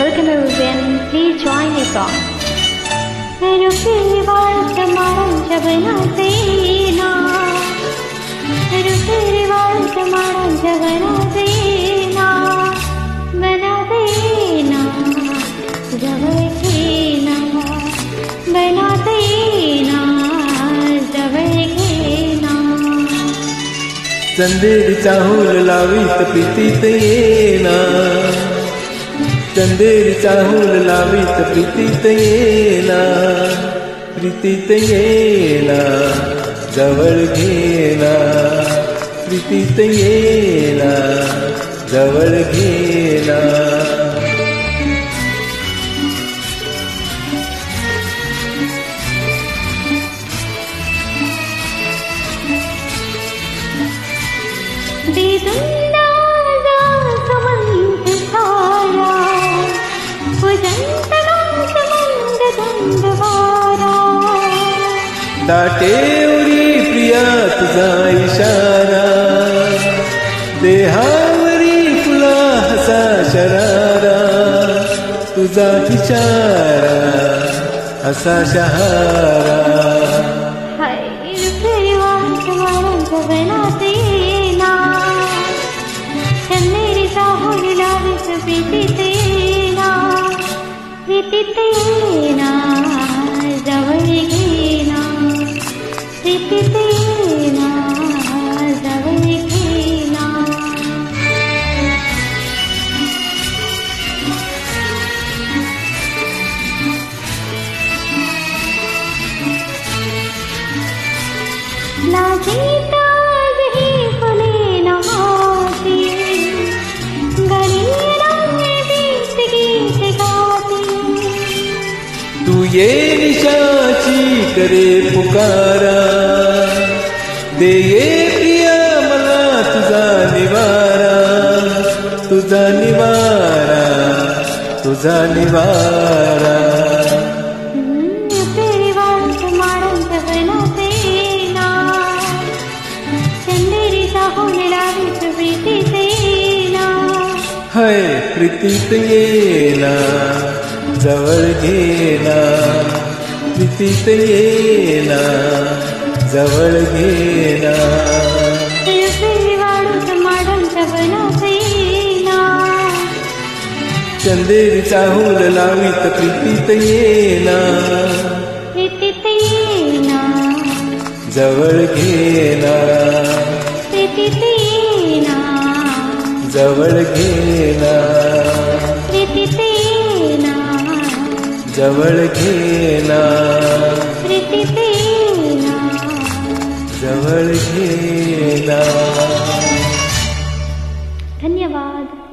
Welcome everyone, please join the song. रुपे वाळत माडांच्या बनाचेना रुपे वाळत माडांच्या बनाचेना बनाचेना जवळ घेना बनाचेना जवळ घेना चंदेरीचा हुल लावीत प्रीतीत येना चंदेरीचा हुल लावीत प्रीतीत येला प्रीतीत येला जवळ घेना प्रीतीत येला जवळ घेना बेदुंदा दाटे उरी प्रिया तुझा इशारा. देहावरी फुला हसा शरारा. तुझा इशारा हसा शहारा. हाय रुपरिवांत तू ये निशाची करे पुकारा. दे ये प्रिया मला तुझा निवारा. तुझा निवारा तुझा निवारा. साहून प्रीतीत हाय प्रीतीत येना जवळ घेना प्रीतीत येना जवळ घेना तेरी वाळत माडंत बनाते ना चंदेरीचा हुल लावीत प्रीतीत येना प्रीतीत येना जवळ घेना जवळ घेला प्रीती जवळ घेला जवळ घेला धन्यवाद।